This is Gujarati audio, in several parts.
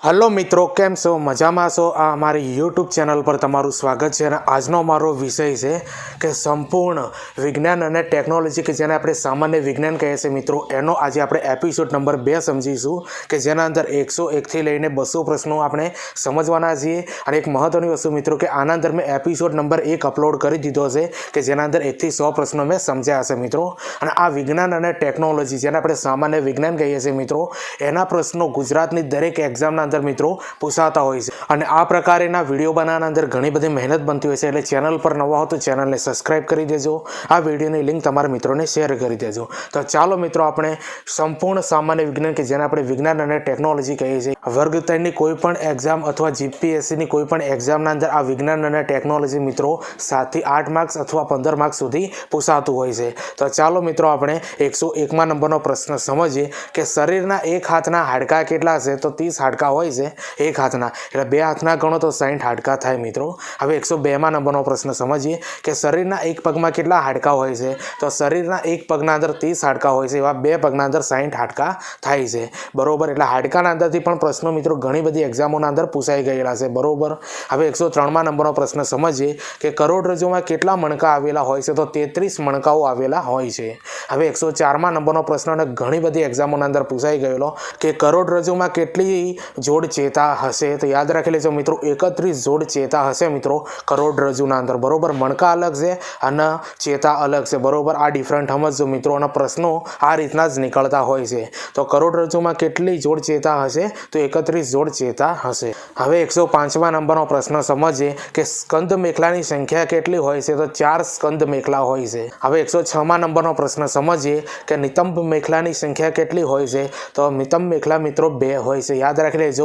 હલો મિત્રો, કેમ છો? મજામાં છો? આ અમારી યુટ્યુબ ચેનલ પર તમારું સ્વાગત છે અને આજનો મારો વિષય છે કે સંપૂર્ણ વિજ્ઞાન અને ટેકનોલોજી કે જેને આપણે સામાન્ય વિજ્ઞાન કહીએ છીએ મિત્રો. એનો આજે આપણે એપિસોડ નંબર બે સમજીશું કે જેના અંદર એકસો એકથી લઈને બસો પ્રશ્નો આપણે સમજવાના છીએ. અને એક મહત્ત્વની વસ્તુ મિત્રો કે આના અંદર મેં એપિસોડ નંબર એક અપલોડ કરી દીધો છે કે જેના અંદર એકથી સો પ્રશ્નો મેં સમજ્યા હશે મિત્રો. અને આ વિજ્ઞાન અને ટેકનોલોજી જેને આપણે સામાન્ય વિજ્ઞાન કહીએ છીએ મિત્રો, એના પ્રશ્નો ગુજરાતની દરેક એક્ઝામના અંદર મિત્રો પૂછાતા હોય છે. અને આ પ્રકારેના વીડિયો બનાવવાના અંદર ઘણી બધી મહેનત બનતી હોય છે. એટલે ચેનલ પર નવા હો તો ચેનલને સબસ્ક્રાઇબ કરી દેજો. આ વિડીયોની લિંક તમારા મિત્રોને શેર કરી દેજો. તો ચાલો મિત્રો આપણે સંપૂર્ણ સામાન્ય વિજ્ઞાન કે જેને આપણે વિજ્ઞાન અને ટેકનોલોજી કહીએ છીએ. વર્ગ ત્રણની કોઈ પણ એક્ઝામ અથવા જીપીએસસીની કોઈ પણ એક્ઝામના અંદર આ વિજ્ઞાન અને ટેકનોલોજી મિત્રો સાતથી આઠ માર્ક્સ અથવા પંદર માર્ક્સ સુધી પૂછાતું હોય છે. તો ચાલો મિત્રો આપણે એકસો એકમાં નંબરનો પ્રશ્ન સમજીએ કે શરીરના એક હાથના હાડકા કેટલા છે? તો ત્રીસ હાડકા હોય છે, એક હાથના. એટલે બે હાથના ગણો તો સાઠ હાડકા થાય મિત્રો. હવે એકસો બેમાં નંબરનો પ્રશ્ન સમજીએ કે શરીરના એક પગમાં કેટલા હાડકા હોય છે? તો શરીરના એક પગના અંદર ત્રીસ હાડકા હોય છે, એવા બે પગના અંદર સાઠ હાડકા થાય છે. બરોબર? એટલે હાડકાના અંદરથી પણ પ્રશ્નો મિત્રો ઘણી બધી એક્ઝામોના અંદર પૂછાઈ ગયેલા છે. બરોબર? હવે એકસો ત્રણમાં નંબરનો પ્રશ્ન સમજીએ કે કરોડરજ્જુમાં કેટલા મણકા આવેલા હોય છે? તો તેત્રીસ મણકાઓ આવેલા હોય છે. હવે એકસો ચારમાં નંબરનો પ્રશ્ન અને ઘણી બધી એક્ઝામોના અંદર પૂછાઈ ગયેલો કે કરોડરજ્જુમાં કેટલી જોડ ચેતા હશે. તો યાદ રાખી લેજો મિત્રો, એકત્રીસ જોડ ચેતા હશે મિત્રો. કરોડરજ્જુના અંદર બરોબર મણકા અલગ છે અને ચેતા અલગ છે. બરોબર, આ ડિફરન્ટ સમજજો મિત્રો. અને પ્રશ્નો આ રીતના જ નીકળતા હોય છે. તો કરોડરજ્જુમાં કેટલી જોડ ચેતા હશે? તો એકત્રીસ જોડ ચેતા હશે. હવે એકસો પાંચમા નંબરનો પ્રશ્ન સમજીએ કે સ્કંદ મેખલાની સંખ્યા કેટલી હોય છે? તો ચાર સ્કંદ મેખલા હોય છે. હવે એકસો છમાં નંબરનો પ્રશ્ન સમજીએ કે નિતંબ મેખલાની સંખ્યા કેટલી હોય છે? તો નિતંબ મેખલા મિત્રો બે હોય છે. યાદ રાખી લેજો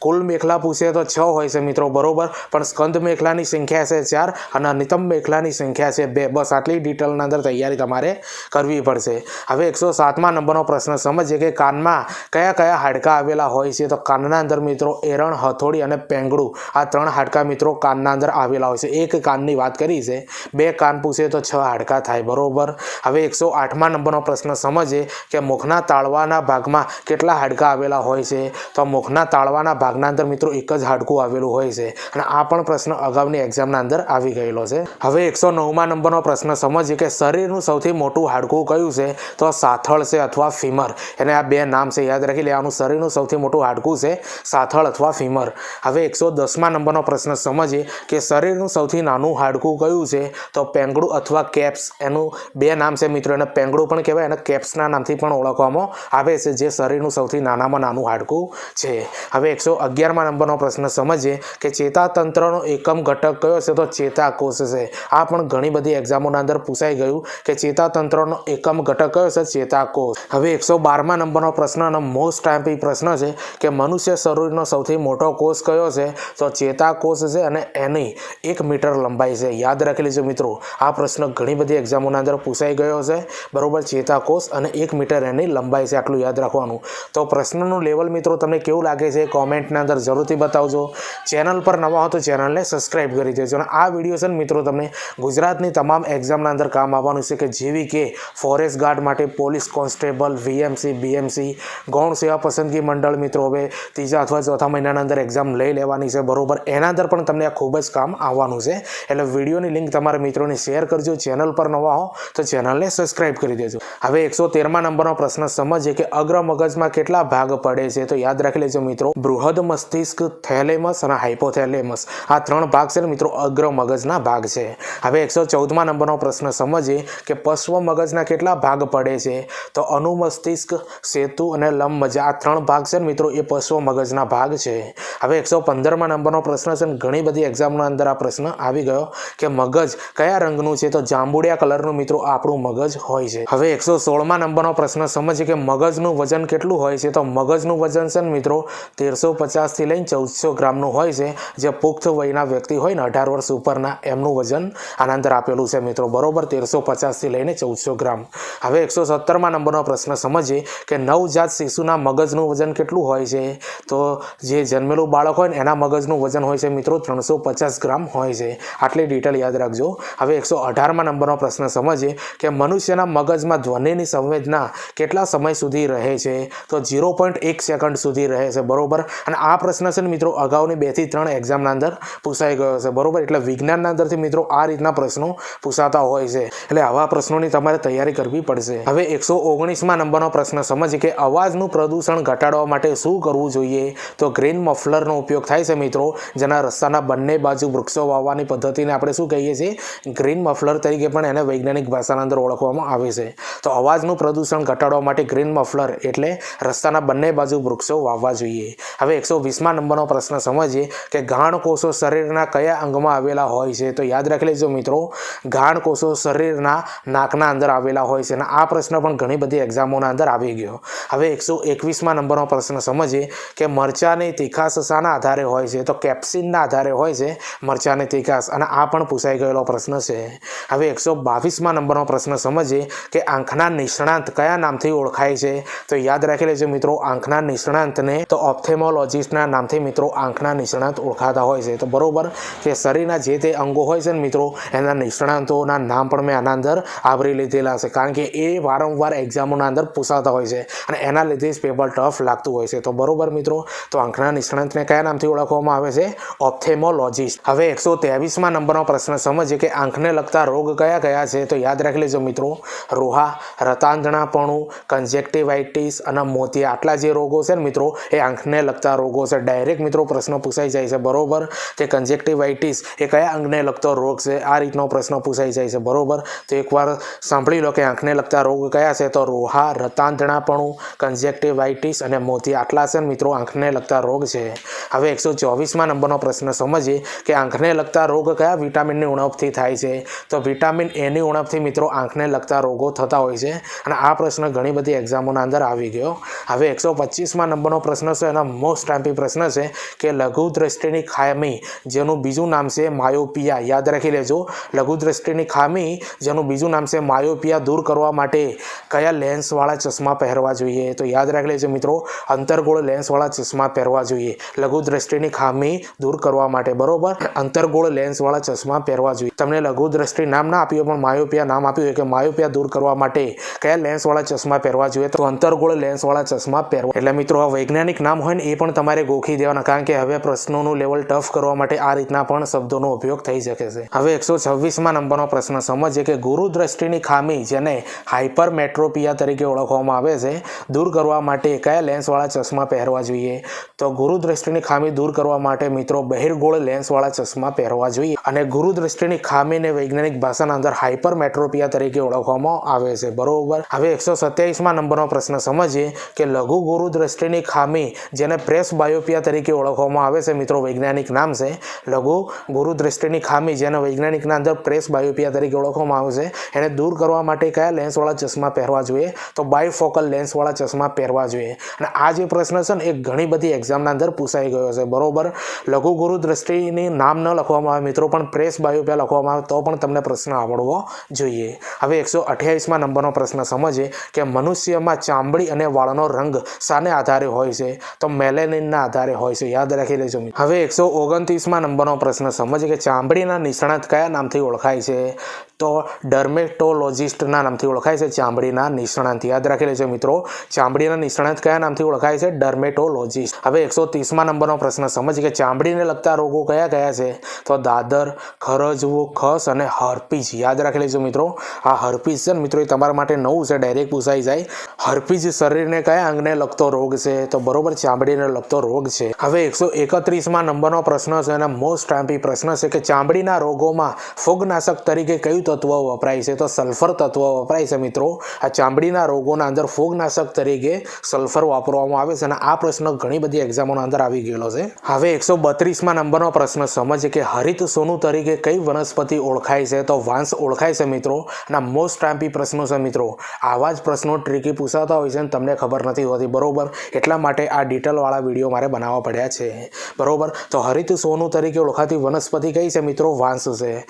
કુલ મેખલા પૂછે તો છ હોય છે મિત્રો, બરોબર? પણ સ્કંદ મેખલાની સંખ્યા છે ચાર અને નિતમ મેખલાની સંખ્યા છે બે. બસ આટલી ડિટેલના અંદર તૈયારી તમારે કરવી પડશે. હવે એકસો સાતમા નંબરનો પ્રશ્ન, સમજીએ કે કાનમાં કયા કયા હાડકા આવેલા હોય છે? તો કાનના અંદર મિત્રો એરણ, હથોડી અને પેંગડું આ ત્રણ હાડકા મિત્રો કાનના અંદર આવેલા હોય છે. એક કાનની વાત કરી છે. બે કાન પૂછે તો છ હાડકા થાય, બરોબર? હવે એકસો આઠમા નંબરનો પ્રશ્ન, સમજીએ કે મુખના તાળવાના ભાગમાં કેટલા હાડકા આવેલા હોય છે? તો મુખના તાળવાના ભાગના અંદર મિત્રો એક જ હાડકું આવેલું હોય છે. અને આ પણ પ્રશ્ન અગાઉની એક્ઝામના અંદર આવી ગયેલો છે. હવે એકસો નવમા નંબરનો પ્રશ્ન, સમજીએ કે શરીરનું સૌથી મોટું હાડકું કયું છે? તો સાથળ છે અથવા ફીમર. એને આ બે નામ છે, યાદ રાખી લેવાનું. શરીરનું સૌથી મોટું હાડકું છે સાથળ અથવા ફીમર. હવે એકસો દસમા નંબરનો પ્રશ્ન, સમજીએ કે શરીરનું સૌથી નાનું હાડકું કયું છે? તો પેંગડું અથવા કેપ્સ. એનું બે નામ છે મિત્રો. એને પેંગડું પણ કહેવાય અને કેપ્સના નામથી પણ ઓળખવામાં આવે છે, જે શરીરનું સૌથી નાનામાં નાનું હાડકું છે. હવે એકસો અગિયારમાં નંબરનો પ્રશ્ન સમજીએ કે ચેતાતંત્રનો એકમ ઘટક કયો છે તો ચેતાકોષ છે. આ પણ ઘણી બધી એક્ઝામોના અંદર પૂછાઈ ગયું કે ચેતાતંત્રનો એકમ ઘટક કયો છે? ચેતાકોષ. હવે એકસો બારમા નંબરનો પ્રશ્ન અને મોસ્ટ ટાઈમ્પી પ્રશ્ન છે કે મનુષ્ય શરીરનો સૌથી મોટો કોષ કયો છે? તો ચેતાકોષ છે અને એની એક મીટર લંબાઈ છે. યાદ રાખી લેજો મિત્રો, આ પ્રશ્ન ઘણી બધી એક્ઝામોના અંદર પૂછાઈ ગયો છે. બરોબર, ચેતાકોષ અને એક મીટર એની લંબાઈ છે, આટલું યાદ રાખવાનું. તો પ્રશ્નનું લેવલ મિત્રો તમને કેવું લાગે છે? કોમેન્ટના અંદર જરૂરથી બતાવજો. ચેનલ પર નવા હો તો ચેનલને સબસ્ક્રાઇબ કરી દેજો. અને આ વીડિયો છે ને મિત્રો તમને ગુજરાતની તમામ એક્ઝામના અંદર કામ આવવાનું છે કે જેવી કે ફોરેસ્ટ ગાર્ડ માટે પોલીસ કોન્સ્ટેબલ વીએમસી બીએમસી ગૌણ સેવા પસંદગી મંડળ મિત્રો હવે ત્રીજા અથવા ચોથા મહિનાના અંદર એક્ઝામ લઈ લેવાની છે બરોબર. એના અંદર પણ તમને આ ખૂબ જ કામ આવવાનું છે. એટલે વિડીયોની લિંક તમારા મિત્રોને શેર કરજો. ચેનલ પર નવા હો તો ચેનલને સબસ્ક્રાઇબ કરી દેજો. હવે એકસો તેરમા નંબરનો પ્રશ્ન સમજીએ કે અગ્ર મગજમાં કેટલા ભાગ પડે છે તો યાદ રાખી લેજો મિત્રો. બૃહદ મસ્તિષ્ક થેલેમસ અને હાઇપોથેલેમસ આ ત્રણ ભાગ છે મિત્રો, અગ્ર મગજના ભાગ છે. હવે એકસો ચૌદમા નંબરનો પ્રશ્ન સમજીએ કે પશ્વ મગજના કેટલા ભાગ પડે છે? તો અનુમસ્તિષ્ક સેતુ અને લંબ મજા, આ ત્રણ ભાગ છે મિત્રો, એ પશ્વ મગજના ભાગ છે. હવે એકસો પંદરમા નંબરનો પ્રશ્ન છે ઘણી બધી એક્ઝામના અંદર આ પ્રશ્ન આવી ગયો કે મગજ કયા રંગનું છે? તો જાંબુડિયા કલરનું મિત્રો, આપણું મગજ હોય છે. હવે એકસો સોળમા નંબરનો પ્રશ્ન સમજીએ કે મગજનું વજન કેટલું હોય છે? તો મગજનું વજન છે મિત્રો તેરસો પચાસથી લઈને ચૌદસો ગ્રામનું હોય છે, જે પુખ્ત વયના વ્યક્તિ હોય ને અઢાર વર્ષ ઉપરના, એમનું વજન આનંદર આપેલું છે મિત્રો. બરોબર તેરસો પચાસથી લઈને ચૌદસો ગ્રામ. હવે એકસો સત્તરમાં નંબરનો પ્રશ્ન સમજીએ કે નવજાત શિશુના મગજનું વજન કેટલું હોય છે? તો જે જન્મેલું બાળક હોય ને, એના મગજનું વજન હોય છે મિત્રો ત્રણસો પચાસ ગ્રામ હોય છે. આટલી ડિટેલ યાદ રાખજો. હવે એકસો અઢારમાં નંબરનો પ્રશ્ન સમજીએ કે મનુષ્યના મગજમાં ધ્વનિની સંવેદના કેટલા સમય સુધી રહે છે? તો ઝીરો પોઈન્ટ એક સેકન્ડ સુધી રહે છે. બરોબર? અને આ પ્રશ્ન છે ને મિત્રો, અગાઉની બેથી ત્રણ એક્ઝામના અંદર પૂછાઈ ગયો છે બરોબર? એટલે વિજ્ઞાનના અંદરથી મિત્રો આ રીતના પ્રશ્નો પૂછાતા હોય છે. એટલે આવા પ્રશ્નોની તમારે તૈયારી કરવી પડશે. હવે એકસો ઓગણીસમાં નંબરનો પ્રશ્ન, સમજીએ કે અવાજનું પ્રદૂષણ ઘટાડવા માટે શું કરવું જોઈએ? તો ગ્રીન મફલરનો ઉપયોગ થાય છે મિત્રો, જેના રસ્તાના બંને બાજુ વૃક્ષો વાવવાની પદ્ધતિને આપણે શું કહીએ છીએ? ગ્રીન મફલર તરીકે પણ એને વૈજ્ઞાનિક ભાષાના અંદર ઓળખવામાં આવે છે. તો અવાજનું પ્રદૂષણ ઘટાડવા માટે ગ્રીન મફલર એટલે રસ્તાના બંને બાજુ વૃક્ષો વાવવા જોઈએ. હવે એકસો વીસમાં નંબરનો પ્રશ્ન સમજીએ કે ગાણ શરીરના કયા અંગમાં આવેલા હોય છે? તો યાદ રાખી લેજો મિત્રો ગાણ શરીરના નાકના અંદર આવેલા હોય છે અને આ પ્રશ્ન પણ ઘણી બધી એક્ઝામોના અંદર આવી ગયો. હવે એકસો એકવીસમાં નંબરનો પ્રશ્ન સમજીએ કે મરચાની તીખાસ શાના આધારે હોય છે? તો કેપ્સિનના આધારે હોય છે મરચાની તીખાસ અને આ પણ પૂછાઈ ગયેલો પ્રશ્ન છે. હવે એકસો બાવીસમાં નંબરનો પ્રશ્ન સમજીએ કે આંખના નિષ્ણાંત કયા નામથી ઓળખાય છે? તો યાદ રાખી લેજો મિત્રો, આંખના નિષ્ણાંતને તો ઓપ્થેમોલોજીસ્ટના નામથી મિત્રો આંખના નિષ્ણાંત ઓળખાતા હોય છે. તો બરોબર કે શરીરના જે તે અંગો હોય છે ને મિત્રો, એના નિષ્ણાંતોના નામ પણ મેં આના અંદર આવરી લીધેલા છે. કારણ કે એ વારંવાર એક્ઝામોના અંદર પૂછાતા હોય છે અને એના લીધે જ પેપર ટફ લાગતું હોય છે. તો બરોબર મિત્રો, તો આંખના નિષ્ણાંતને કયા નામથી ઓળખવામાં આવે છે? ઓપ્થેમોલોજીસ્ટ. હવે એકસો ત્રેવીસમાં નંબરનો પ્રશ્ન સમજીએ કે આંખને લગતા રોગ કયા કયા છે? તો યાદ રાખી લેજો મિત્રો, રોહા, રતાંધણાપણું કન્જેક્ટિવાઇટિસ અને મોતિયા. આટલા જે રોગો છે ને મિત્રો, એ આંખને લગતા રોગો છે. ડાયરેક્ટ મિત્રો પ્રશ્ન પૂછાઈ જાય છે. બરોબર? તે કન્જેક્ટિવાઇટિસ એ કયા અંગને લગતો રોગ છે? આ રીતનો પ્રશ્ન પૂછાઈ જાય છે. બરોબર? તો એકવાર સાંભળી લો કે આંખને લગતા રોગ કયા છે? તો રોહા, રતાંધણાપણું કન્જેક્ટિવાઇટિસ અને મોતી આટલા છે મિત્રો આંખને લગતા રોગ છે. હવે એકસો ચોવીસમાં નંબરનો પ્રશ્ન સમજીએ કે આંખને લગતા રોગ કયા વિટામિનની ઉણપથી થાય છે? તો વિટામિન એની ઉણપથી મિત્રો આંખને લગતા રોગો થતા હોય છે. અને આ પ્રશ્ન ઘણી બધી એક્ઝામોના અંદર આવી ગયો. હવે એકસો પચીસમાં નંબરનો પ્રશ્ન છે. એના મોસ્ટ ટાઈમ્પી પ્રશ્ન છે કે લઘુ દ્રષ્ટિની ખામી, જેનું બીજું નામ છે માયોપિયા. યાદ રાખી લેજો લઘુ દ્રષ્ટિની ખામી, જેનું બીજું નામ છે માયોપિયા દૂર કરવા માટે કયા લેન્સવાળા ચશ્મા પહેરવા જોઈએ? તો યાદ રાખી લેજો મિત્રો, અંતરગોળ લેન્સવાળા ચશ્મા પહેરવા જોઈએ. લઘુ દ્રષ્ટિની ખામી દૂર કરવા માટે, બરોબર? અંતરગોળ લેન્સવાળા ચશ્મા પહેરવા જોઈએ. તમને લઘુ દ્રષ્ટિ નામ ના આપ્યું પણ માયોપિયા નામ આપ્યું કે માયોપિયા દૂર કરવા માટે કયા લેન્સવાળા ચશ્મા પહેરવા જોઈએ, તો અંતરગોળ લેન્સવાળા ચશ્મા પહેરવા. એટલે મિત્રો વૈજ્ઞાનિક નામ હોય ને એ પણ તમારે ગોખી દેવાના, કારણ કે હવે પ્રશ્નોનું લેવલ ટફ કરવા માટે આ રીતના પણ શબ્દોનો ઉપયોગ થઈ શકે છે. હવે એકસો છવ્વીસમાં નંબરનો પ્રશ્ન સમજીએ કે ગુરુ દ્રષ્ટિની ખામી જેને હાઇપર મેટ્રોપિયા તરીકે ઓળખવામાં આવે છે, દૂર કરવા માટે કયા લેન્સવાળા ચશ્મા પહેરવા જોઈએ? તો ગુરુ દ્રષ્ટિની ખામી દૂર કરવા માટે મિત્રો બહિર્ગોળ લેન્સવાળા ચશ્મા પહેરવા જોઈએ. અને ગુરુ દ્રષ્ટિની ખામીને વૈજ્ઞાનિક ભાષાના અંદર હાઇપર મેટ્રોપિયા તરીકે ઓળખવામાં આવે છે. બરોબર? હવે એકસો સત્યાવીસમાં નંબરનો પ્રશ્ન સમજીએ કે લઘુ ગુરુ દ્રષ્ટિની ખામી જેને પ્રેસ બાયોપિયા તરીકે ઓળખવામાં આવે છે. મિત્રો, વૈજ્ઞાનિક નામ છે લઘુ ગુરુ દ્રષ્ટિની ખામી, જેને વૈજ્ઞાનિકના અંદર પ્રેસ બાયોપિયા તરીકે ઓળખવામાં આવે છે. એને દૂર કરવા માટે કયા લેન્સવાળા ચશ્મા પહેરવા જોઈએ? તો બાયફોકલ લેન્સવાળા ચશ્મા પહેરવા જોઈએ. અને આ જે પ્રશ્ન છે ને, એ ઘણી બધી એક્ઝામના અંદર પૂછાઈ ગયો છે. બરોબર? લઘુ ગુરુ દ્રષ્ટિની નામ ન લખવામાં આવે, મિત્રો, પણ પ્રેસ બાયોપિયા લખવામાં આવે, તો પણ તમને પ્રશ્ન આવડવો જોઈએ. હવે એકસો અઠ્યાવીસમાં નંબરનો પ્રશ્ન સમજીએ કે મનુષ્યમાં ચામડી અને વાળનો રંગ શાને આધારે હોય છે? તો મેલેનિનના આધારે હોય છે. યાદ રાખી લેજો. હવે એકસો ઓગણત્રીસમાં નંબરનો પ્રશ્ન. સમજ કે ચામડીના નિષ્ણાત કયા નામથી ઓળખાય છે? તો ડર્મેટોલોજિસ્ટના નામથી ઓળખાય છે ચામડીના નિષ્ણાંત. યાદ રાખી લેજો મિત્રો. ચામડીના નિષ્ણાંત કયા નામથી ઓળખાય છે? ડર્મેટોલોજિસ્ટ. હવે એકસો ત્રીસમાં નંબરનો પ્રશ્ન. સમજ કે ચામડીને લગતા રોગો કયા કયા છે? તો દાદર, ખરજવું, ખસ અને હર્પીજ. યાદ રાખી લેજો મિત્રો. આ હર્પીજ છે મિત્રો, એ તમારા માટે નવું છે. ડાયરેક્ટ પૂછાઈ જાય. હર્પીજ શરીરને કયા અંગને લગતો રોગ છે? તો બરોબર ચામડીને લગતો રોગ છે. હવે એકસો એકત્રીસમાં નંબરનો પ્રશ્ન છે અને મોસ્ટ ટામ્પી પ્રશ્ન છે કે ચામડીના રોગોમાં ફૂગનાશક તરીકે કયું તત્વ વપરાય છે? તો સલ્ફર તત્વ વપરાય છે મિત્રો. આ ચામડીના રોગોના અંદર ફૂગનાશક તરીકે સલ્ફર વાપરવામાં આવે છે અને આ પ્રશ્ન ઘણી બધી એક્ઝામોના અંદર આવી ગયેલો છે. હવે એકસો બત્રીસમાં નંબરનો પ્રશ્ન સમજ કે હરિત સોનું તરીકે કઈ વનસ્પતિ ઓળખાય છે? તો વાંસ ઓળખાય છે મિત્રો. અને મોસ્ટ ટામ્પી પ્રશ્નો છે મિત્રો. આવા જ પ્રશ્નો ટ્રીકી પૂછાતા હોય છે અને તમને ખબર નથી હોતી. બરોબર? એટલા માટે આ ડિટેલવાળા વીડિયો મારે બનાવવા પડ્યા છે. બરાબર? તો હરિત સોનું તરીકે ઓળખાતી વનસ્પતિ કઈ છે મિત્રો? વાંસ છે.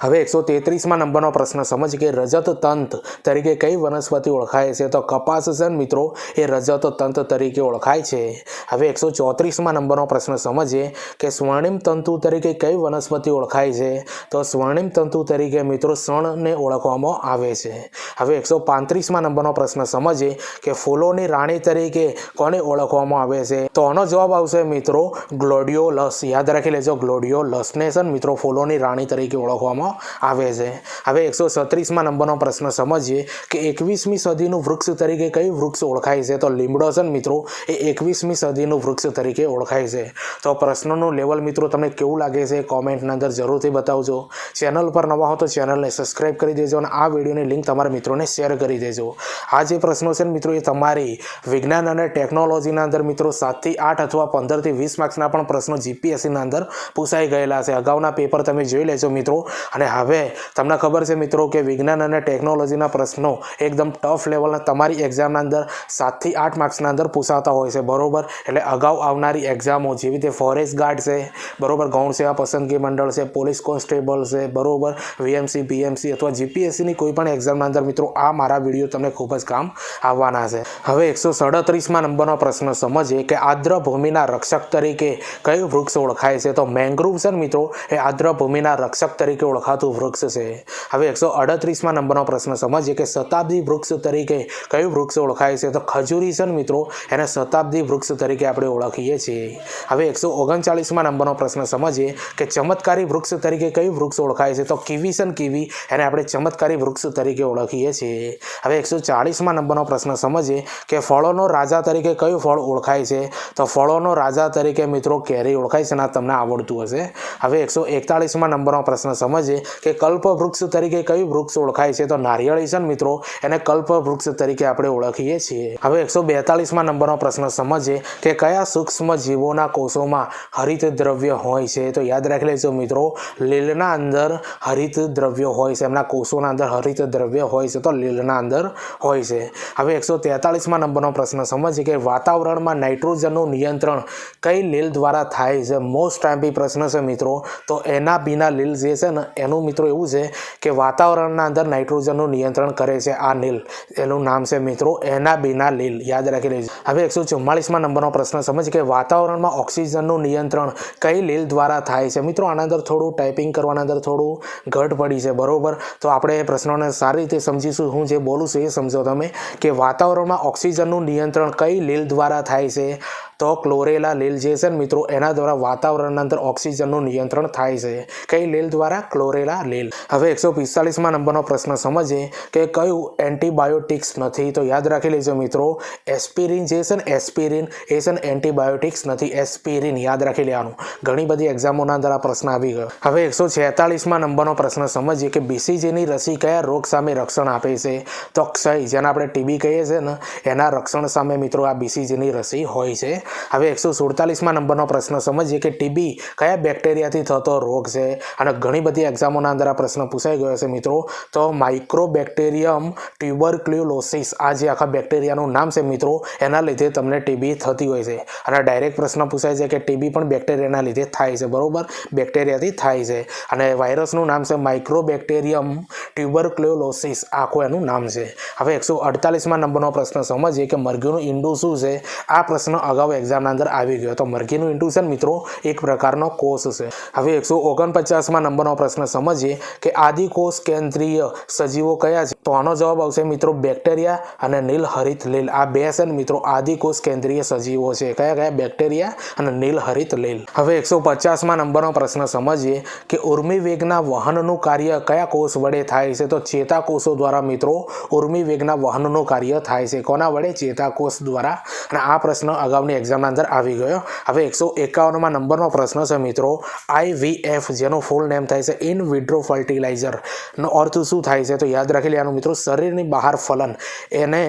હવે એકસો તેત્રીસમાં નંબરનો પ્રશ્ન. સમજ કે રજત તંત તરીકે કઈ વનસ્પતિ ઓળખાય છે? તો કપાસ છે ને મિત્રો, એ રજત તંત તરીકે ઓળખાય છે. હવે એકસો ચોત્રીસમાં નંબરનો પ્રશ્ન. સમજીએ કે સ્વર્ણિમ તંતુ તરીકે કઈ વનસ્પતિ ઓળખાય છે? તો સ્વર્ણિમ તંતુ તરીકે મિત્રો શણને ઓળખવામાં આવે છે. હવે એકસો પાંત્રીસમાં નંબરનો પ્રશ્ન. સમજીએ કે ફૂલોની રાણી તરીકે કોને ઓળખવામાં આવે છે. તો આનો જવાબ આવશે મિત્રો ગ્લોડિયોલસ. યાદ રાખી લેજો, ગ્લોડિયોલસને છે મિત્રો ફૂલોની રાણી તરીકે ઓળખવામાં આવે છે. હવે એકસો છત્રીસમાં નંબરનો પ્રશ્ન સમજીએ કે એકવીસમી સદીનું વૃક્ષ તરીકે કયું વૃક્ષ ઓળખાય છે? તો લીમડો છે મિત્રો, એ એકવીસમી સદીનું વૃક્ષ તરીકે ઓળખાય છે. તો પ્રશ્નનું લેવલ મિત્રો તમને કેવું લાગે છે? કોમેન્ટના અંદર જરૂરથી બતાવજો. ચેનલ પર નવા હો તો ચેનલને સબસ્ક્રાઇબ કરી દેજો અને આ વિડીયોની લિંક તમારા મિત્રોને શેર કરી દેજો. આ જે પ્રશ્નો છે મિત્રો એ તમારી વિજ્ઞાન અને ટેકનોલોજીના અંદર મિત્રો, સાતથી આઠ અથવા પંદરથી વીસ માર્ક્સના પણ પ્રશ્નો જીપીએસસીના અંદર પૂછાઈ ગયેલા છે. અગાઉના પેપર તમે જોઈ લેજો મિત્રો. અને હવે તમને ખબર છે મિત્રો કે વિજ્ઞાન અને ટેકનોલોજીના પ્રશ્નો એકદમ ટફ લેવલના તમારી એક્ઝામના અંદર સાતથી આઠ માર્ક્સના અંદર પૂછાતા હોય છે. બરોબર? એટલે અગાઉ આવનારી એક્ઝામો જેવી રીતે ફોરેસ્ટ ગાર્ડ છે, બરોબર? ગૌણ સેવા પસંદગી મંડળ છે પોલીસ કોન્સ્ટેબલ છે, બરોબર? વીએમસી પીએમસી અથવા જીપીએસસીની કોઈ પણ એક્ઝામના અંદર મિત્રો, આ મારા વીડિયો તમને ખૂબ જ કામ આવવાના છે. હવે એકસો સડત્રીસમાં નંબરનો પ્રશ્ન સમજીએ કે ભૂમિના રક્ષક તરીકે કયું વૃક્ષ ઓળખાય છે? તો મેંગ્રુવ છે મિત્રો, એ ભૂમિના રક્ષક તરીકે ઓળખાતું વૃક્ષ છે. હવે એકસો અડત્રીસમાં નંબરનો પ્રશ્ન સમજીએ કે શતાબ્દી વૃક્ષ તરીકે કયું વૃક્ષ ઓળખાય છે? તો ખજૂરી છે મિત્રો, એને શતાબ્દી વૃક્ષ તરીકે આપણે ઓળખીએ છીએ. હવે એકસો ઓગણચાળીસમાં નંબરનો પ્રશ્ન સમજીએ કે ચમત્કારી વૃક્ષ તરીકે કયું વૃક્ષ ઓળખાય છે? તો કીવી છે કીવી, એને આપણે ચમત્કારી વૃક્ષ તરીકે ઓળખીએ છીએ. હવે એકસો ચાળીસમાં નંબરનો પ્રશ્ન સમજીએ કે ફળોનો રાજા તરીકે કયું ફળ ઓળખાય છે. તો ફળોનો રાજા તરીકે મિત્રો કેરી ઓળખાય છે ને તમને આવડતું હશે. હવે એકસો એકતાળીસમાં નંબરનો પ્રશ્ન સમજીએ કે કલ્પ વૃક્ષ તરીકે કયું વૃક્ષ ઓળખાય છે? તો નારિયેળી છે ને મિત્રો, એને કલ્પ વૃક્ષ તરીકે આપણે ઓળખીએ છીએ. હવે એકસો બેતાળીસમાં નંબરનો પ્રશ્ન સમજીએ કે કયા સૂક્ષ્મ જીવોના કોષોમાં હરિત દ્રવ્ય હોય છે? તો યાદ રાખી લેજો મિત્રો, લીલના અંદર હરિત દ્રવ્ય હોય છે, એમના કોષોના અંદર હરિત દ્રવ્ય હોય છે, તો લીલના અંદર હોય છે. હવે એકસો તેતાળીસમાં નંબરનો પ્રશ્ન સમજીએ કે વાતાવરણમાં નાઇટ્રોજનનું નિયંત્રણ કઈ લીલ દ્વારા થાય છે? મોસ્ટ ટાઈમ્પી પ્રશ્ન છે મિત્રો. તો એના બીના લીલ જે છે ને, એનું મિત્રો એવું છે કે વાતાવરણના અંદર નાઇટ્રોજનનું નિયંત્રણ કરે છે આ નીલ એનું નામ છે મિત્રો એના બીના લીલ. યાદ રાખી લેજો. હવે એકસો ચુમ્માળીસમાં નંબરનો પ્રશ્ન. સમજ કે વાતાવરણમાં ઓક્સિજનનું નિયંત્રણ કઈ લીલ દ્વારા થાય છે? મિત્રો, આના અંદર થોડું ટાઈપિંગ કરવાના અંદર થોડું ઘટ પડી છે, બરાબર? તો આપણે એ પ્રશ્નોને સારી રીતે સમજીશું. હું જે બોલું છું એ સમજો તમે કે વાતાવરણમાં ઓક્સિજનનું નિયંત્રણ કઈ લીલ દ્વારા થાય છે તો ક્લોરેલા લીલ જે છે ને મિત્રો, એના દ્વારા વાતાવરણના અંદર ઓક્સિજનનું નિયંત્રણ થાય છે. કઈ લીલ દ્વારા? ક્લોરેલા લીલ. હવે એકસો પિસ્તાલીસમાં નંબરનો પ્રશ્ન સમજીએ કે કયું એન્ટીબાયોટિક્સ નથી? તો યાદ રાખી લેજો મિત્રો, એસ્પિરિન જે છે ને એસ્પિરિન એ છે ને એન્ટીબાયોટિક્સ નથી, એસ્પિરિન યાદ રાખી લેવાનું. ઘણી બધી એક્ઝામોના અંદર આ પ્રશ્ન આવી ગયો. હવે એકસો છેતાલીસમાં નંબરનો પ્રશ્ન સમજીએ કે બીસીજીની રસી કયા રોગ સામે રક્ષણ આપે છે? તો ક્ષય, જેને આપણે ટીબી કહીએ છીએ ને, એના રક્ષણ સામે મિત્રો આ બીસીજીની રસી હોય છે. હવે એકસો સુડતાલીસમાં નંબરનો પ્રશ્ન સમજીએ કે ટીબી કયા બેક્ટેરિયાથી થતો રોગ છે? અને ઘણી બધી એક્ઝામોના અંદર આ પ્રશ્ન પૂછાઈ ગયો છે મિત્રો. તો માઇક્રોબેક્ટેરિયમ ટ્યુબરક્લ્યુલોસિસ આ જે આખા બેક્ટેરિયાનું નામ છે મિત્રો, એના લીધે તમને ટીબી થતી હોય છે. અને ડાયરેક્ટ પ્રશ્ન પૂછાય છે કે ટીબી પણ બેક્ટેરિયાના લીધે થાય છે, બરોબર? બેક્ટેરિયાથી થાય છે. અને વાયરસનું નામ છે માઇક્રોબેક્ટેરિયમ ટ્યુબરક્લ્યુલોસિસ આખું એનું નામ છે. હવે એકસો અડતાલીસમાં નંબરનો પ્રશ્ન સમજીએ કે મરઘીનું ઈંડું શું છે? આ પ્રશ્ન અગાઉ એક્ઝામના અંદર આવી ગયો. તો મરઘીનું ઇન્ટ્યુશન મિત્રો, એક પ્રકારનો કોષ છે. હવે એકસો ઓગણપચાસમાં નંબરનો પ્રશ્ન સમજીએ કે આદિકોષ કેન્દ્રીય સજીવો કયા છે? તો આનો જવાબ આવશે મિત્રો બેક્ટેરિયા અને નીલ હરિત લીલ. આ બે છે મિત્રો આદિકોષ કેન્દ્રીય સજીવો છે. કયા કયા? બેક્ટેરિયા અને નીલ હરિત લીલ. હવે એકસો પચાસમાં નંબરનો પ્રશ્ન સમજીએ કે ઉર્મી વેગના વહનનું કાર્ય કયા કોષ વડે થાય છે? તો ચેતાકોષો દ્વારા મિત્રો ઉર્મી વેગના વહનનું કાર્ય થાય છે. કોના વડે? ચેતાકોષ દ્વારા. અને આ પ્રશ્ન અગાઉની એક્ઝામના અંદર આવી ગયો. હવે એકસો એકાવનમાં નંબરનો પ્રશ્ન છે મિત્રો. આઈવીએફ જેનો ફૂલ નેમ થાય છે ઇન વિડ્રો ફર્ટિલાઇઝરનો અર્થ શું થાય છે તો યાદ રાખી લેવાનું મિત્રો, શરીરની બહાર ફલન. એને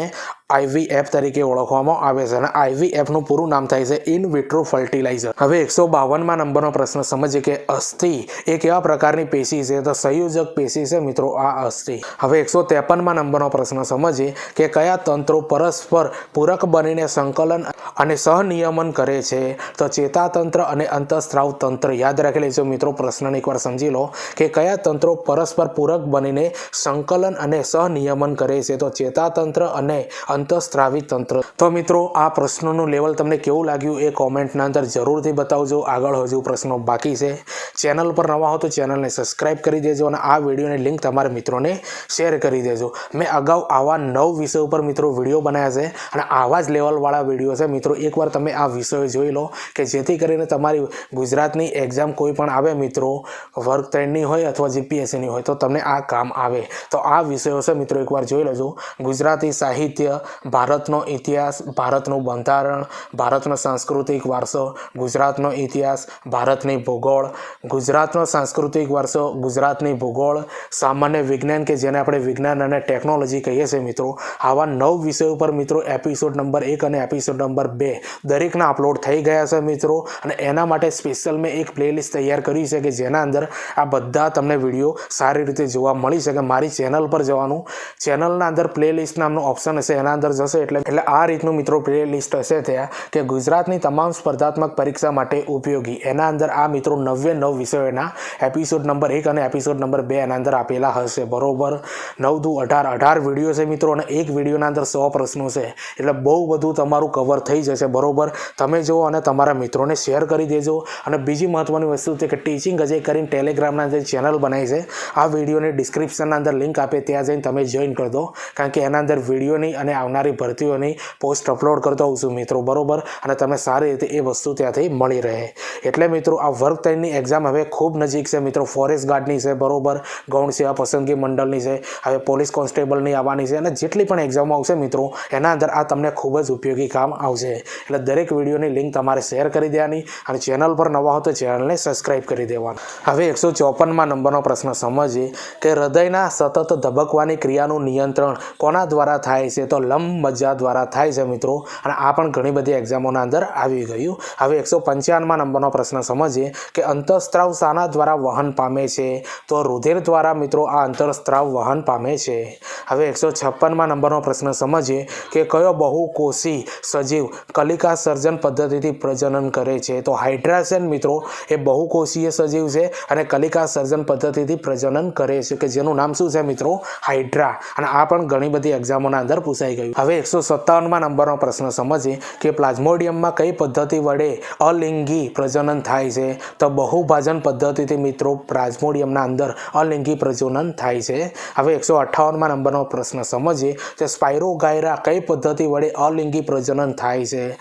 આઈવીએફ તરીકે ઓળખવામાં આવે છે અને આઈવીએફનું પૂરું નામ થાય છે ઇન વિટ્રો ફર્ટિલાઇઝર. હવે એકસો બાવનમાં નંબરનો પ્રશ્ન સમજીએ કે અસ્થિ એ કેવા પ્રકારની પેશી છે? તો સંયોજક પેશી છે મિત્રો, આ અસ્થિ. હવે એકસો ત્રેપનમાં નંબરનો પ્રશ્ન સમજીએ કે કયા તંત્રો પરસ્પર પૂરક બનીને સંકલન અને સહનિયમન કરે છે? તો ચેતાતંત્ર અને અંતઃસ્ત્રાવ તંત્ર. યાદ રાખી લેજો મિત્રો, પ્રશ્નને એકવાર સમજી લો કે કયા તંત્રો પરસ્પર પૂરક બનીને સંકલન અને સહનિયમન કરે છે? તો ચેતાતંત્ર અને અંતઃસ્ત્રાવી તંત્ર. તો મિત્રો, આ પ્રશ્નોનું લેવલ તમને કેવું લાગ્યું એ કોમેન્ટના અંદર જરૂરથી બતાવજો. આગળ હજુ પ્રશ્નો બાકી છે. ચેનલ પર નવા હો તો ચેનલને સબસ્ક્રાઈબ કરી દેજો અને આ વિડીયોની લિંક તમારા મિત્રોને શેર કરી દેજો. મેં અગાઉ આવા નવ વિષયો ઉપર મિત્રો વીડિયો બનાવ્યા છે અને આવા જ લેવલવાળા વીડિયો છે. મિત્રો, એકવાર તમે આ વિષયો જોઈ લો કે જેથી કરીને તમારી ગુજરાતની એક્ઝામ કોઈ પણ આવે, મિત્રો, વર્ગ ત્રણની હોય અથવા જીપીએસસીની હોય, તો તમને આ કામ આવે. તો આ વિષયો છે, મિત્રો, એકવાર જોઈ લેજો. ગુજરાતી સાહિત્ય ભારતનો ઇતિહાસ, ભારતનું બંધારણ, ભારતનો સાંસ્કૃતિક વારસો, ગુજરાતનો ઇતિહાસ, ભારતની ભૂગોળ, ગુજરાતનો સાંસ્કૃતિક વારસો, ગુજરાતની ભૂગોળ, સામાન્ય વિજ્ઞાન કે જેને આપણે વિજ્ઞાન અને ટેકનોલોજી કહીએ છીએ મિત્રો. આવા નવ વિષયો ઉપર મિત્રો એપિસોડ નંબર એક અને એપિસોડ નંબર બે દરેકના અપલોડ થઈ ગયા છે મિત્રો. અને એના માટે સ્પેશિયલ મેં એક પ્લેલિસ્ટ તૈયાર કરી છે કે જેના અંદર આ બધા તમને વીડિયો સારી રીતે જોવા મળી શકે. મારી ચેનલ પર જવાનું. ચેનલના અંદર પ્લેલિસ્ટ નામનો ઓપ્શન હશે, એના અંદર જશે એટલે એટલે આ રીતનું મિત્રો પ્લેલિસ્ટ હશે ત્યાં કે ગુજરાતની તમામ સ્પર્ધાત્મક પરીક્ષા માટે ઉપયોગી. એના અંદર આ મિત્રો નવે નવ વિષયોના એપિસોડ નંબર એક અને એપિસોડ નંબર બે એના અંદર આપેલા હશે. બરોબર? નવ દુ અઢાર. અઢાર વીડિયો છે મિત્રો અને એક વિડીયોના અંદર સો પ્રશ્નો છે. એટલે બહુ બધું તમારું કવર થઈ જશે. બરોબર? તમે જુઓ અને તમારા મિત્રોને શેર કરી દેજો. અને બીજી મહત્ત્વની વસ્તુ છે કે ટીચિંગ અજય કરીને ટેલિગ્રામના જે ચેનલ બનાવી છે, આ વિડીયોની ડિસ્ક્રિપ્શનના અંદર લિંક આપે ત્યાં જઈને તમે જોઈન કરી દો. કારણ કે એના અંદર વિડીયોની અને આવનારી ભરતીઓની પોસ્ટ અપલોડ કરતો હોઉં છું મિત્રો, બરોબર? અને તમને સારી રીતે એ વસ્તુ ત્યાંથી મળી રહે. એટલે મિત્રો, આ વર્ક ત્રણની એક્ઝામ હવે ખૂબ નજીક છે મિત્રો. ફોરેસ્ટ ગાર્ડની છે, બરોબર? ગૌણ સેવા પસંદગી મંડળની છે. હવે પોલીસ કોન્સ્ટેબલની આવવાની છે. અને જેટલી પણ એક્ઝામો આવશે મિત્રો, એના અંદર આ તમને ખૂબ જ ઉપયોગી કામ આવશે. એટલે દરેક વિડીયોની લિંક તમારે શેર કરી દેવાની. અને ચેનલ પર નવા હો તો ચેનલને સબસ્ક્રાઇબ કરી દેવાનું. હવે એકસો ચોપનમાં નંબરનો પ્રશ્ન સમજીએ કે હૃદયના સતત ધબકવાની ક્રિયાનું નિયંત્રણ કોના દ્વારા થાય છે? તો લંબ મજ્જા દ્વારા થાય છે મિત્રો. અને આ પણ ઘણી બધી એક્ઝામોના અંદર આવી ગયું. હવે એકસો પંચાવનમાં નંબરનો પ્રશ્ન સમજીએ કે અંતઃસ્ત્રાવ શાના દ્વારા વહન પામે છે? તો રુધિર દ્વારા મિત્રો આ અંતરસ્ત્રાવ વહન પામે છે. હવે એકસો છપ્પનમાં નંબરનો પ્રશ્ન સમજીએ કે કયો બહુકોષી સજીવ કલિકા સર્જન પદ્ધતિથી પ્રજનન કરે છે? તો હાઇડ્રાસેન મિત્રો એ બહુકોષીય સજીવ છે અને કલિકા સર્જન પદ્ધતિથી પ્રજનન કરે છે. કે જેનું નામ શું છે મિત્રો? હાઇડ્રા. અને આ પણ ઘણી બધી એક્ઝામોના અંદર પૂછાઈ ગયું. હવે એકસો સત્તાવનમાં નંબરનો પ્રશ્ન સમજીએ કે પ્લાઝ્મોડિયમમાં કઈ પદ્ધતિ વડે અલિંગી પ્રજનન થાય છે? તો બહુભાજન પદ્ધતિથી મિત્રો પ્લાઝ્મોડિયમના અંદર અલિંગી પ્રજનન થાય છે. હવે એકસો અઠ્ઠાવનમાં નંબરનો પ્રશ્ન સમજીએ કે સ્પાયરોગાયરા કઈ પદ્ધતિ વડે અલિંગી પ્રજનન થાય છે?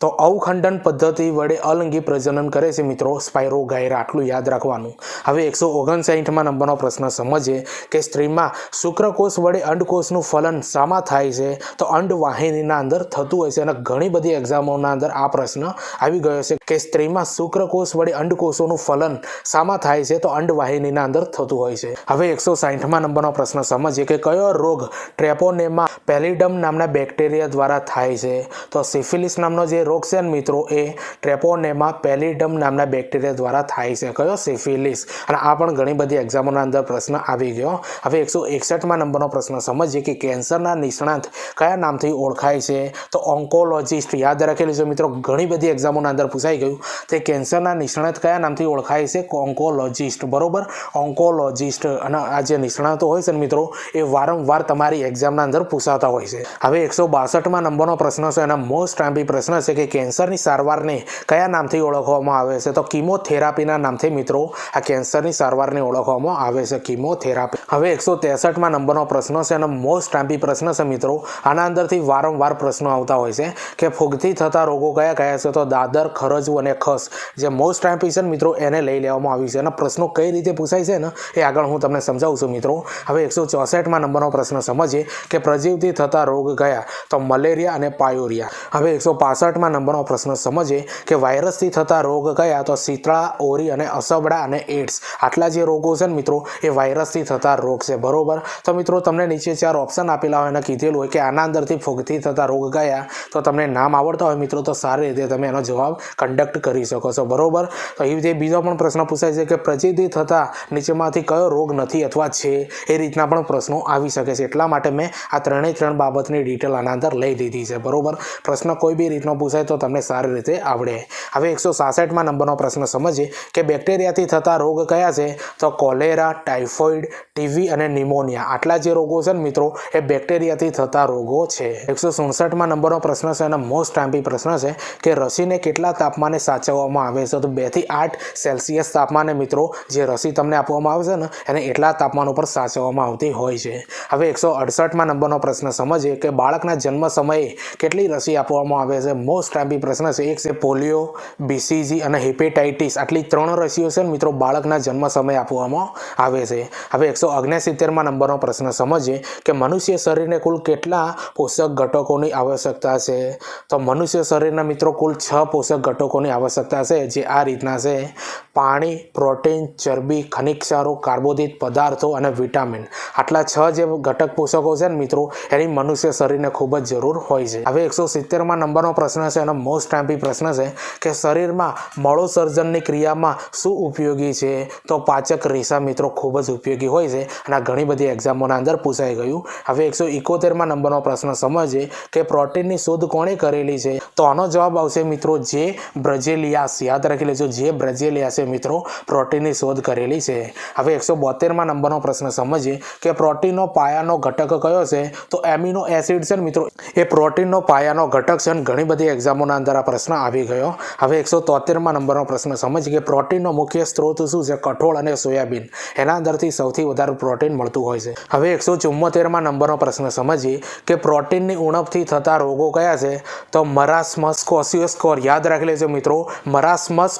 તો અવખંડન પદ્ધતિ વડે અલિંગી પ્રજનન કરે છે મિત્રો સ્પાયરો ગાયરા, આટલું યાદ રાખવાનું. હવે એકસો ઓગણસાઠમાં નંબરનો પ્રશ્ન સમજીએ કે સ્ત્રીમાં શુક્રકોષ વડે અંડકોષનું ફલન શામાં થાય છે? તો અંડવાહિનીના અંદર થતું હોય છે અને ઘણી બધી એક્ઝામોના અંદર આ પ્રશ્ન આવી ગયો છે કે સ્ત્રીમાં શુક્રકોષ વડે અંડકોષોનું ફલન શામાં થાય છે તો અંડવાહિનીના અંદર થતું હોય છે. હવે એકસો સાઠમાં નંબરનો પ્રશ્ન સમજીએ કે કયો રોગ ટ્રેપોનેમાં પેલિડમ નામના બેક્ટેરિયા દ્વારા થાય છે? તો સિફિલિસ નામનો જે છે મિત્રો એ ટ્રેપોનેમાં પેલિડમ નામના બેક્ટેરિયા દ્વારા થાય છે. કયો? સિફિલિસ. અને આ પણ ઘણી બધી એક્ઝામોના અંદર પ્રશ્ન આવી ગયો. હવે એકસો એકસઠમાં નંબરનો પ્રશ્ન સમજીએ કે કેન્સરના નિષ્ણાંત કયા નામથી ઓળખાય છે? તો ઓન્કોલોજિસ્ટ યાદ રાખેલું છે મિત્રો, ઘણી બધી એક્ઝામોના અંદર પૂછાઈ ગયું તે કેન્સરના નિષ્ણાત કયા નામથી ઓળખાય છે? ઓન્કોલોજિસ્ટ. બરોબર? ઓન્કોલોજિસ્ટ અને આ જે નિષ્ણાતો હોય છે ને મિત્રો, એ વારંવાર તમારી એક્ઝામના અંદર પૂછાતા હોય છે. હવે એકસો બાસઠમાં નંબરનો પ્રશ્ન છે એના મોસ્ટ આંબી પ્રશ્ન છે કે કેન્સરની સારવારને કયા નામથી ઓળખવામાં આવે છે? તો કિમોથેરાપીના નામથી મિત્રો, આ કેન્સરની સારવારને ઓળખવામાં આવે છે કિમોથેરાપી. હવે એકસો ત્રેસઠમાં નંબરનો પ્રશ્ન છે અને મોસ્ટ ટાંપી પ્રશ્ન છે મિત્રો. આના અંદરથી વારંવાર પ્રશ્નો આવતા હોય છે કે ફૂગથી થતા રોગો કયા કયા છે? તો દાદર ખરજવું અને ખસ. જે મોસ્ટ ટાંપી છે મિત્રો, એને લઈ લેવામાં આવી છે. અને પ્રશ્નો કઈ રીતે પૂછાય છે ને, એ આગળ હું તમને સમજાવું છું મિત્રો. હવે એકસો ચોસઠમાં નંબરનો પ્રશ્ન સમજીએ કે પ્રજીવથી થતા રોગ કયા? તો મલેરિયા અને પાયોરિયા. હવે એકસો પાસઠમાં નંબરનો પ્રશ્ન સમજીએ કે વાયરસથી થતા રોગ કયા? તો શીતળા, ઓરી અને અસબડા અને એડ્સ આટલા જે રોગો છે ને મિત્રો, એ વાયરસથી થતા રોગ છે. બરોબર? તો મિત્રો, તમને નીચે ચાર ઓપ્શન આપેલા હોય અને કીધેલું હોય કે આના અંદરથી ફૂગથી થતા રોગ કયા? તો તમને નામ આવડતા હોય મિત્રો, તો સારી રીતે તમે એનો જવાબ કન્ડક્ટ કરી શકો છો. બરોબર? તો એ રીતે બીજો પણ પ્રશ્ન પૂછાય છે કે પ્રચિતિ થતા નીચેમાંથી કયો રોગ નથી અથવા છે? એ રીતના પણ પ્રશ્નો આવી શકે છે. એટલા માટે મેં આ ત્રણેય ત્રણ બાબતની ડિટેલ આના અંદર લઈ દીધી છે. બરોબર? પ્રશ્ન કોઈ બી રીતનો પૂછાય હશે તો તમને સારી રીતે આવડે. હવે એકસો સાસઠમાં નંબરનો પ્રશ્ન સમજીએ કે બેક્ટેરિયાથી થતા રોગ કયા છે? તો કોલેરા, ટાઇફોઇડ, ટીવી અને નિમોનિયા આટલા જે રોગો છે ને મિત્રો, એ બેક્ટેરિયાથી થતા રોગો છે. એકસો સુડસઠમાં નંબરનો પ્રશ્ન છે અને મોસ્ટ આંપી પ્રશ્ન છે કે રસીને કેટલા તાપમાને સાચવવામાં આવે છે? તો બેથી આઠ સેલ્સિયસ તાપમાને મિત્રો, જે રસી તમને આપવામાં આવે છે ને, એને એટલા તાપમાન ઉપર સાચવવામાં આવતી હોય છે. હવે એકસો અડસઠમાં નંબરનો પ્રશ્ન સમજીએ કે બાળકના જન્મ સમયે કેટલી રસી આપવામાં આવે છે? મોસ્ટ આંપી પ્રશ્ન છે. એક છે પોલિયો બીસીજી અને હિપેટાઇટિસ. આટલી ત્રણ રસીઓ છે મિત્રો, બાળકના જન્મ સમય આપવામાં આવે છે. હવે એકસો ઓગણસિત્તેરમાં નંબરનો પ્રશ્ન સમજીએ કે મનુષ્ય શરીરને કુલ કેટલા પોષક ઘટકોની આવશ્યકતા છે? તો મનુષ્ય શરીરના મિત્રો, કુલ છ પોષક ઘટકોની આવશ્યકતા છે, જે આ રીતના છે. પાણી, પ્રોટીન, ચરબી, ખનિજ ક્ષારો કાર્બોદિત પદાર્થો અને વિટામિન. આટલા છ જે ઘટક પોષકો છે ને મિત્રો, એની મનુષ્ય શરીરને ખૂબ જ જરૂર હોય છે. હવે એકસો સિત્તેરમાં નંબરનો પ્રશ્ન છે અને મોસ્ટ ટાઈમ્પી પ્રશ્ન છે કે શરીરમાં મળો સર્જનની ક્રિયામાં શું ઉપયોગી છે? તો પાચક રેસા મિત્રો ખૂબ જ ઉપયોગી હોય છે અને ઘણી બધી એક્ઝામોના અંદર પૂછાઈ ગયું. હવે એકસો ઇકોતેરમાં નંબરનો પ્રશ્ન સમજીએ કે પ્રોટીનની શોધ કોણે કરેલી છે? તો આનો જવાબ આવશે મિત્રો જે બ્રજેલિયાસ યાદ રાખી લેજો, જે બ્રજેલિયાસે મિત્રો, પ્રોટીનની શોધ કરેલી છે. હવે એકસો બોતેરમાં નંબરનો પ્રશ્ન સમજીએ કે પ્રોટીનનો પાયાનો ઘટક કયો છે? તો એમિનો એસિડ છે મિત્રો, એ પ્રોટીનનો પાયાનો ઘટક છે અને ઘણી બધી એક્ઝામોના અંદર આ પ્રશ્ન આવી ગયો. હવે એકસો તોતેરમાં નંબરનો પ્રશ્ન સમજીએ કે પ્રોટીનનો મુખ્ય સ્ત્રોત શું છે? કઠોળ અને સોયાબીન. એના અંદરથી સૌથી વધારે પ્રોટીન મળતું હોય છે. હવે એકસો ચુમ્મોતેરમાં નંબરનો પ્રશ્ન સમજીએ કે પ્રોટીનની ઉણપથી થતા રોગો કયા છે? તો મરાસ્મસ કોસિયોસ્કોર યાદ રાખી લેજો મિત્રો, મરાસ્મસ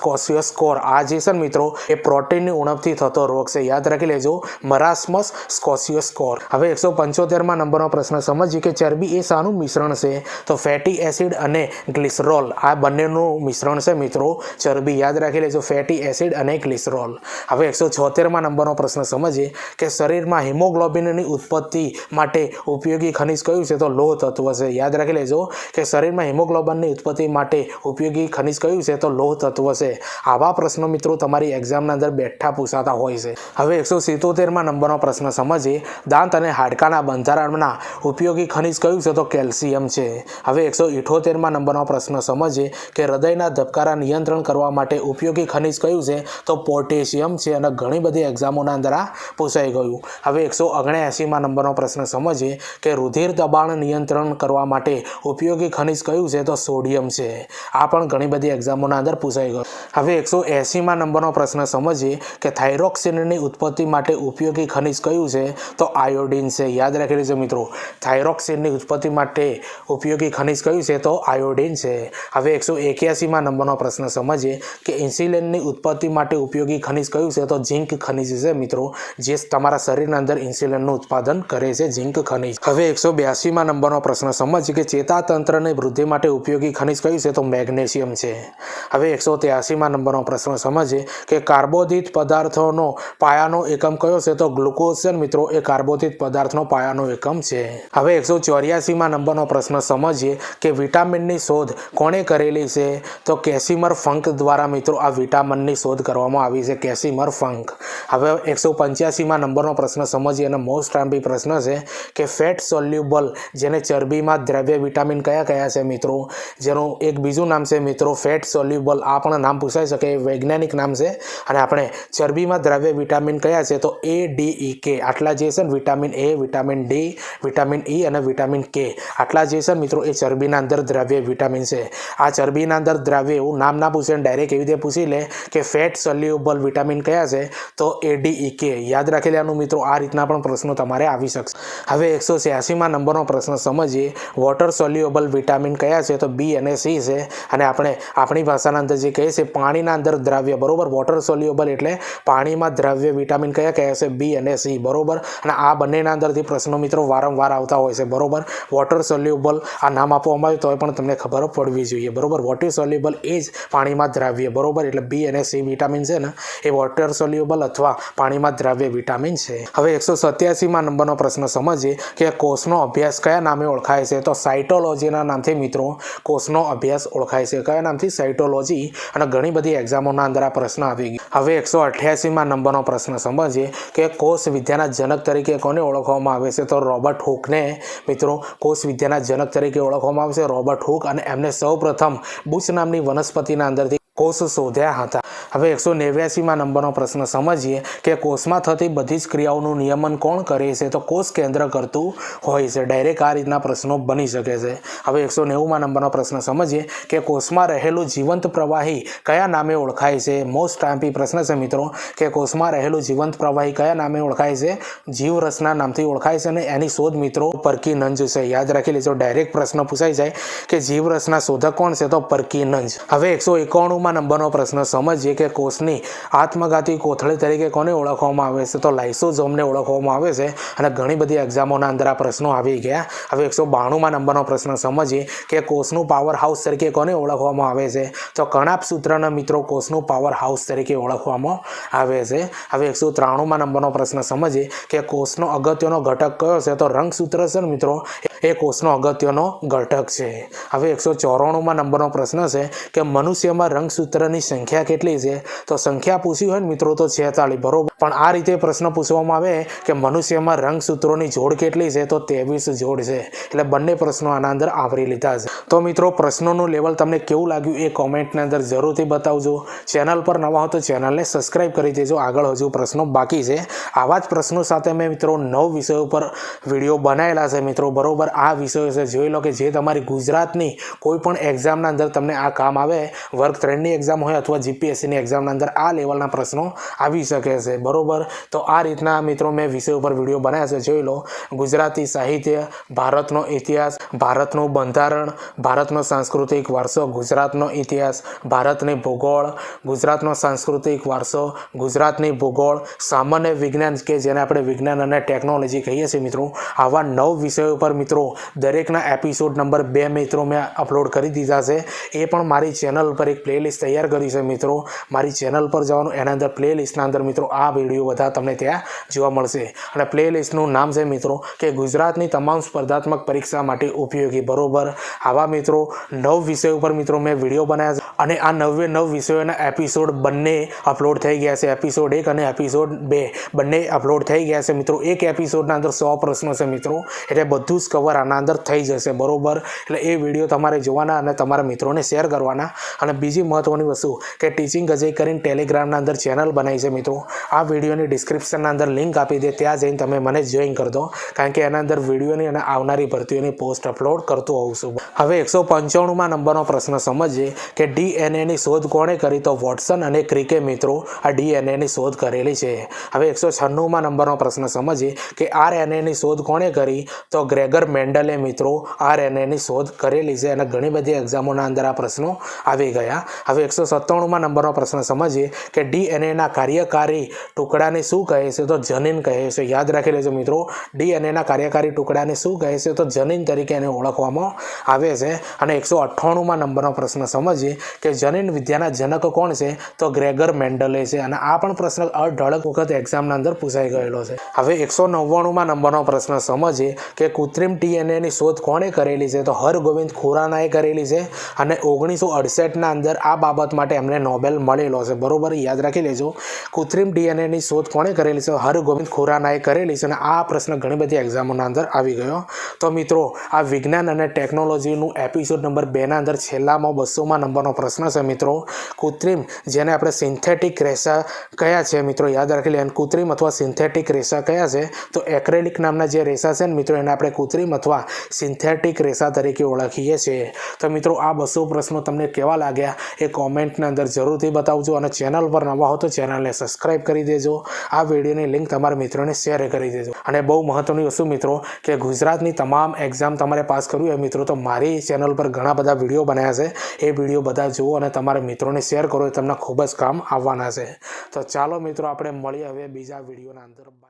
કોર આ જે છે મિત્રો, એ પ્રોટીનની ઉણપથી થતો રોગ છે. યાદ રાખી લેજો, મરાસ્મસ સ્કોસિયોસ્કોર હવે એકસો પંચોતેરમાં નંબરનો પ્રશ્ન સમજીએ કે ચરબી એ શાનું મિશ્રણ છે? તો ફેટી એસિડ અને ગ્લિસરોલ, આ બંનેનું મિશ્રણ છે મિત્રો. ચરબી, યાદ રાખી લેજો, ફેટી એસિડ અને ગ્લિસરોલ. હવે એકસો છોતેરમાં નંબરનો પ્રશ્ન સમજીએ કે શરીરમાં હિમોગ્લોબિનની ઉત્પત્તિ માટે ઉપયોગી ખનિજ કયું છે? તો લોહ તત્વ છે. યાદ રાખી લેજો કે શરીરમાં હિમોગ્લોબિનની ઉત્પત્તિ માટે ઉપયોગી ખનિજ કયું છે? તો લોહ તત્વ છે. આવા પ્રશ્નો મિત્રો તમારી એક્ઝામના અંદર બેઠા પૂછાતા હોય છે. હવે એકસો સિત્તોતેરમાં નંબરનો પ્રશ્ન સમજીએ. દાંત અને હાડકાના બંધારણના ઉપયોગી ખનિજ કયું છે તો કેલ્શિયમ છે. હવે એકસો ઇઠોતેરમાં નંબરનો પ્રશ્ન સમજીએ કે હૃદયના ધબકારા નિયંત્રણ કરવા માટે ઉપયોગી ખનિજ કયું છે તો પોટેશિયમ છે અને ઘણી બધી એક્ઝામોના અંદર આ પૂછાઈ ગયું. હવે એકસો ઓગણએંસીમાં નંબરનો પ્રશ્ન સમજીએ કે રુધિર દબાણ નિયંત્રણ કરવા માટે ઉપયોગી ખનિજ કયું છે તો સોડિયમ છે. આ પણ ઘણી બધી એક્ઝામોના અંદર પૂછાઈ ગયું. હવે એકસો એંસીમાં નંબરનો પ્રશ્ન સમજીએ કે થાઇરોક્સિનની ઉત્પત્તિ માટે ઉપયોગી ખનિજ કયું છે, તો આયોડિન છે. યાદ રાખી લેજો મિત્રો. થાઇરોક્સિનની ઉત્પત્તિ માટે ઉપયોગી ખનિજ કયું છે, તો આયોડિન છે. હવે એકસો એક્યાસીમાં નંબરનો પ્રશ્ન સમજીએ કે ઇન્સ્યુલિનની ઉત્પત્તિ માટે ઉપયોગી ખનિજ કયું છે, તો ઝીંક ખનિજ છે મિત્રો, જે તમારા શરીરના અંદર ઇન્સ્યુલિનનું ઉત્પાદન કરે છે, ઝીંક ખનિજ. હવે એકસો બ્યાસીમાં નંબરનો પ્રશ્ન સમજીએ કે ચેતાતંત્રની વૃદ્ધિ માટે ઉપયોગી ખનિજ કયું છે, તો મેગ્નેશિયમ છે. હવે એકસો ત્યાસીમાં નંબરનો પ્રશ્ન સમજીએ કે કાર્બોદિત પદાર્થોનો પાયાનો એકમ કયો છે? તો ગ્લુકોઝન મિત્રો, એ કાર્બોદિત પદાર્થનો પાયાનો એકમ છે. હવે એકસો ચોર્યાસીમાં નંબરનો પ્રશ્ન સમજીએ કે વિટામિનની શોધ કોણે કરેલી છે? તો કેસીમર ફંક દ્વારા મિત્રો, આ વિટામિનની શોધ કરવામાં આવી છે, કેસીમર ફંક. હવે એકસો પંચ્યાસીમાં નંબરનો પ્રશ્ન સમજીએ અને મોસ્ટ આંબી પ્રશ્ન છે કે ફેટ સોલ્યુબલ જેને ચરબીમાં દ્રવ્ય વિટામિન કયા કયા છે મિત્રો? જેનું એક બીજું નામ છે મિત્રો ફેટ સોલ્યુબલ આ પણ નામ પૂછાઈ શકે, એ વૈજ્ઞાનિક નામ છે. અને આપણે ચરબીમાં દ્રવ્ય વિટામિન કયા છે તો એ, ડી, ઈ, કે. આટલા જે છે ને vitamin A, vitamin D, vitamin E અને વિટામિન કે. આટલા જે છે મિત્રો એ ચરબીના અંદર દ્રવ્ય વિટામિન છે. આ ચરબીના અંદર દ્રવ્ય એવું નામ ના પૂછે ડાયરેક્ટ એવી રીતે પૂછી લે કે ફેટ સોલ્યુબલ વિટામિન કયા છે તો એ, ડી, ઈ, કે. યાદ રાખી લેવાનું મિત્રો, આ રીતના પણ પ્રશ્નો તમારે આવી શકશે. હવે એકસો છ્યાસીમાં નંબરનો પ્રશ્ન સમજીએ. વોટર સોલ્યુબલ વિટામિન કયા છે તો બી અને સી છે. અને આપણે આપણી ભાષાના અંદર જે કહીએ છીએ પાણીના અંદર દ્રવ્ય બરોબર વોટર સોલ્યુબલ એટલે પાણીમાં દ્રવ્ય વિટામિન કયા કયા છે? બી અને સી. બરોબર? અને આ બંનેના અંદરથી પ્રશ્નો મિત્રો વારંવાર આવતા હોય છે. બરોબર? વોટર સોલ્યુબલ આ નામ આપવામાં આવ્યું તોય પણ તમને ખબર પડવી જોઈએ. બરોબર? વોટર સોલ્યુબલ એ જ પાણીમાં દ્રાવ્ય. બરોબર? એટલે બી અને સી વિટામિન છે ને, એ વોટર સોલ્યુબલ અથવા પાણીમાં દ્રાવ્ય વિટામિન છે. હવે એકસો સત્યાસીમાં નંબરનો પ્રશ્ન સમજીએ કે કોષનો અભ્યાસ કયા નામે ઓળખાય છે? તો સાયટોલોજીના નામથી મિત્રો કોષનો અભ્યાસ ઓળખાય છે. કયા નામથી? સાયટોલોજી અને ઘણી બધી એક્ઝામોના અંદર આ પ્રશ્ન આવી ગયા. હવે એકસો અઠ્યાસીમાં નંબરનો પ્રશ્ન સમજીએ કે કોષ વિદ્યાના જનક તરીકે કોને ઓળખવામાં આવે છે? તો રોબર્ટ હુકને, મિત્રો, કોષ વિદ્યાના જનક તરીકે ઓળખવામાં આવે છે રોબર્ટ હુક અને એમને સૌપ્રથમ બુશ નામની વનસ્પતિના અંદરથી કોષ શોધ્યા હતા. હવે એકસો નેવ્યાસીમાં નંબરનો પ્રશ્ન સમજીએ કે કોષમાં થતી બધી જ ક્રિયાઓનું નિયમન કોણ કરે છે તો કોષ કેન્દ્ર કરતું હોય છે. ડાયરેક્ટ આ રીતના પ્રશ્નો બની શકે છે. હવે એકસો નેવુંમાં નંબરનો પ્રશ્ન સમજીએ કે કોષમાં રહેલું જીવંત પ્રવાહી કયા નામે ઓળખાય છે? મોસ્ટ ટાઈમ્પી પ્રશ્ન છે મિત્રો કે કોષમાં રહેલું જીવંત પ્રવાહી કયા નામે ઓળખાય છે? જીવરસના નામથી ઓળખાય છે અને એની શોધ મિત્રો પરકીનંજ છે. યાદ રાખી લેજો ડાયરેક્ટ પ્રશ્ન પૂછાઈ જાય કે જીવરસના શોધક કોણ છે તો પરકીનંજ હવે એકસો એકાણુંમાં નંબરનો પ્રશ્ન સમજીએ કે કોષની આત્મઘાતી કોથળી તરીકે કોને ઓળખવામાં આવે છે? તો લાઇસોઝોમને ઓળખવામાં આવે છે અને ઘણી બધી એક્ઝામોના અંદર આ પ્રશ્નો આવી ગયા. હવે એકસો બાણુંમાં નંબરનો પ્રશ્ન સમજીએ કે કોષનું પાવર હાઉસ તરીકે કોને ઓળખવામાં આવે છે? તો કણાપ સૂત્રના મિત્રો કોષનું પાવર હાઉસ તરીકે ઓળખવામાં આવે છે. હવે એકસો ત્રાણુંમાં નંબરનો પ્રશ્ન સમજીએ કે કોષનો અગત્યનો ઘટક કયો છે? તો રંગસૂત્ર છે મિત્રો એ કોષનો અગત્યનો ઘટક છે. હવે એકસો ચોરાણુંમાં નંબરનો પ્રશ્ન છે કે મનુષ્યમાં રંગસૂત્રની સંખ્યા કેટલી છે? તો સંખ્યા પૂછી હોય ને મિત્રો તો છેતાલીસ બરોબર? પણ આ રીતે પ્રશ્ન પૂછવામાં આવે કે મનુષ્યમાં રંગસૂત્રોની જોડ કેટલી છે? તો ત્રેવીસ જોડ છે. એટલે બંને પ્રશ્નો આના અંદર આવરી લીધા છે. તો મિત્રો, પ્રશ્નોનું લેવલ તમને કેવું લાગ્યું એ કોમેન્ટની અંદર જરૂરથી બતાવજો. ચેનલ પર નવા હો તો ચેનલને સબસ્ક્રાઈબ કરી દેજો. આગળ હજુ પ્રશ્નો બાકી છે. આવા જ પ્રશ્નો સાથે મેં મિત્રો નવ વિષયો પર વીડિયો બનાવેલા છે મિત્રો, બરોબર? આ વિષયો છે, જોઈ લો કે જે તમારી ગુજરાતની કોઈ પણ એક્ઝામના અંદર તમને આ કામ આવે વર્ગ ત્રણની એક્ઝામ હોય અથવા જીપીએસસીની એક્ઝામના અંદર આ લેવલના પ્રશ્નો આવી શકે છે. બરાબર? તો આ રીતના મિત્રો મેં વિષય ઉપર વીડિયો બનાવ્યા છે, જોઈ લો. ગુજરાતી સાહિત્ય, ભારતનો ઇતિહાસ, ભારતનું બંધારણ, ભારતનો સાંસ્કૃતિક વારસો, ગુજરાતનો ઇતિહાસ, ભારતની ભૂગોળ, ગુજરાતનો સાંસ્કૃતિક વારસો, ગુજરાતની ભૂગોળ, સામાન્ય વિજ્ઞાન કે જેને આપણે વિજ્ઞાન અને ટેકનોલોજી કહીએ છીએ મિત્રો, આવા નવ વિષયો પર મિત્રો દરેકના એપિસોડ નંબર બે મિત્રો મેં અપલોડ કરી દીધા છે. એ પણ મારી ચેનલ પર એક પ્લેલિસ્ટ તૈયાર કરી છે મિત્રો. મારી ચેનલ પર જવાનું, એના અંદર પ્લેલિસ્ટના અંદર મિત્રો આ વીડિયો બધા તમને ત્યાં જોવા મળશે. અને પ્લેલિસ્ટનું નામ છે મિત્રો, કે ગુજરાતની તમામ સ્પર્ધાત્મક પરીક્ષા માટે ઉપયોગી. બરોબર? આવા મિત્રો, નવ વિષયો ઉપર મિત્રો મેં વીડિયો બનાવ્યા છે. અને આ નવે નવ વિષયોના એપિસોડ બંને અપલોડ થઈ ગયા છે. એપિસોડ એક અને એપિસોડ બે બંને અપલોડ થઈ ગયા છે મિત્રો. એક એપિસોડના અંદર સો પ્રશ્નો છે મિત્રો. એટલે બધું જ કવર આના અંદર થઈ જશે, બરોબર? એટલે એ વીડિયો તમારે જોવાના અને તમારા મિત્રોને શેર કરવાના. અને બીજી મહત્ત્વની વસ્તુ કે ટીચિંગ અજય કરીને ટેલિગ્રામના અંદર ચેનલ બનાવી છે મિત્રો. આ વિડીયોની ડિસ્ક્રિપ્શનના અંદર લિંક આપી દે, ત્યાં જઈને તમે મને જોઈન કરી દો. કારણ કે એના અંદર વિડીયોની અને આવનારી ભરતીઓની પોસ્ટ અપલોડ કરતો હોઉં છું. હવે એકસો પંચાણુંમાં નંબરનો પ્રશ્ન સમજીએ કે ડીએનએની શોધ કોણે કરી? તો વોટસન અને ક્રિકે મિત્રો આ ડીએનએની શોધ કરેલી છે. હવે એકસો છન્નુંમાં નંબરનો પ્રશ્ન સમજીએ કે આરએનએની શોધ કોણે કરી? તો ગ્રેગર મેન્ડલે મિત્રો આરએનએની શોધ કરેલી છે અને ઘણી બધી એક્ઝામોના અંદર આ પ્રશ્નો આવી ગયા. હવે એકસો સત્તાણુંમાં નંબરનો પ્રશ્ન સમજીએ કે ડીએનએના કાર્યકારી ટુકડાને શું કહે છે તો જનીન કહે છે. યાદ રાખી લેજો મિત્રો, ડીએનએના કાર્યકારી ટુકડાને શું કહે છે તો જનીન તરીકે એને ઓળખવામાં આવે છે. અને એકસો અઠ્ઠાણુંમાં નંબરનો પ્રશ્ન સમજીએ કે જનીન વિદ્યાના જનક કોણ છે તો ગ્રેગર મેન્ડલે છે. અને આ પણ પ્રશ્ન અઢળક વખત એક્ઝામના અંદર પૂછાઈ ગયેલો છે. હવે એકસો નવ્વાણુંમાં નંબરનો પ્રશ્ન સમજીએ કે કૃત્રિમ ડીએનએની શોધ કોણે કરેલી છે? તો હરગોવિંદ ખુરાનાએ કરેલી છે અને ઓગણીસો અડસઠના અંદર આ બાબત માટે એમને નોબેલ મળેલો છે. બરોબર? યાદ રાખી લેજો. કૃત્રિમ ડીએનએની શોધ કોણે કરેલી છે? હરગોવિંદ ખુરાનાએ કરેલી છે અને આ પ્રશ્ન ઘણી બધી એક્ઝામોના અંદર આવી ગયો. તો મિત્રો, આ વિજ્ઞાન અને ટેકનોલોજીનું એપિસોડ નંબર બેના અંદર છેલ્લામાં બસોમાં નંબરનો પ્રશ્ન છે મિત્રો. કૃત્રિમ, જેને આપણે સિન્થેટિક રેસા કયા છે મિત્રો? યાદ રાખી લે. કૃત્રિમ અથવા સિન્થેટિક રેસા કયા છે? તો એક્રેલિક નામના જે રેસા છે ને મિત્રો, એને આપણે કૃત્રિમ અથવા સિન્થેટિક રેસા તરીકે ઓળખીએ છીએ. તો મિત્રો, આ બસો પ્રશ્નો તમને કેવા લાગ્યા? એ કોમેન્ટની અંદર જરૂરથી બતાવજો અને ચેનલ પર નવા હો તો ચેનલને સબસ્ક્રાઈબ કરી દેજો. આ વિડીયોની લિંક તમારા મિત્રોને શેર કરી દેજો. અને બહુ મહત્ત્વની વસ્તુ મિત્રો, કે ગુજરાતની તમામ એક્ઝામ તમારે પાસ કરવી હોય મિત્રો, તો મારી ચેનલ પર ઘણા બધા વીડિયો બનાવ્યા છે. એ વીડિયો બધા જુઓ અને તમારા મિત્રોને શેર કરો, એ તમને ખૂબ જ કામ આવવાના છે. તો ચાલો મિત્રો, આપણે મળીએ હવે બીજા વિડીયોના અંદર.